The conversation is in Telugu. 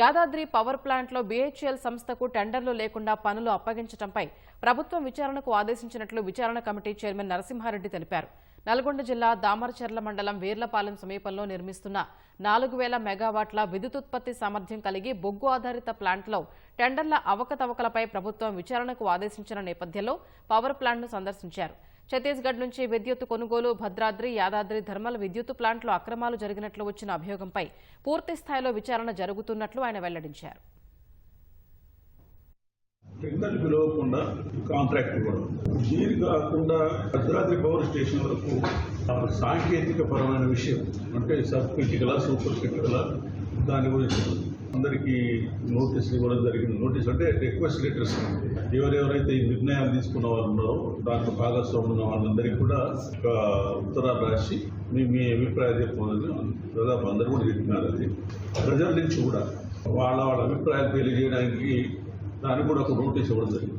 యాదాద్రి పవర్ ప్లాంట్లో బీహెచ్ఎల్ సంస్థకు టెండర్లు లేకుండా పనులు అప్పగించడంపై ప్రభుత్వం విచారణకు ఆదేశించినట్లు విచారణ కమిటీ చైర్మన్ నరసింహారెడ్డి తెలిపారు. నల్గొండ జిల్లా దామరచెర్ల మండలం వీర్లపాలెం సమీపంలో నిర్మిస్తున్న నాలుగు వేల మెగావాట్ల విద్యుతుత్పత్తి సామర్థ్యం కలిగి బొగ్గు ఆధారిత ప్లాంట్లో టెండర్ల అవకతవకలపై ప్రభుత్వం విచారణకు ఆదేశించిన నేపథ్యంలో పవర్ ప్లాంట్ను సందర్శించారు. ఛత్తీస్గఢ్ నుంచి విద్యుత్ కొనుగోలు భద్రాద్రి యాదాద్రి ధర్మల విద్యుత్ ప్లాంట్లో అక్రమాలు జరిగినట్లు వచ్చిన అభియోగంపై పూర్తి స్థాయిలో విచారణ జరుగుతున్నట్లు ఆయన వెల్లడించారు. టెండర్ పిలవకుండా కాంట్రాక్ట్ ఇవ్వడం. దీని కాకుండా భద్రాద్రి పవర్ స్టేషన్ వరకు సాంకేతిక పరమైన విషయం అంటే సబ్ క్రిటికలా సూపర్ క్రిటికలా దాని గురించి అందరికీ నోటీసులు ఇవ్వడం జరిగింది. నోటీస్ అంటే రిక్వెస్ట్ లెటర్స్ ఎవరెవరైతే ఈ నిర్ణయాలు తీసుకున్న వాళ్ళు ఉన్నారో దాంట్లో భాగస్వామ్యం ఉన్న వాళ్ళందరికీ కూడా ఒక ఉత్తరాలు రాసి మీ మీ అభిప్రాయం చెప్పమని దాదాపు అందరూ కూడా చెప్పినారు అది ప్రజల నుంచి కూడా వాళ్ళ వాళ్ళ అభిప్రాయాలు తెలియజేయడానికి దానికి కూడా ఒక నోటీస్ ఇవ్వడం జరిగింది.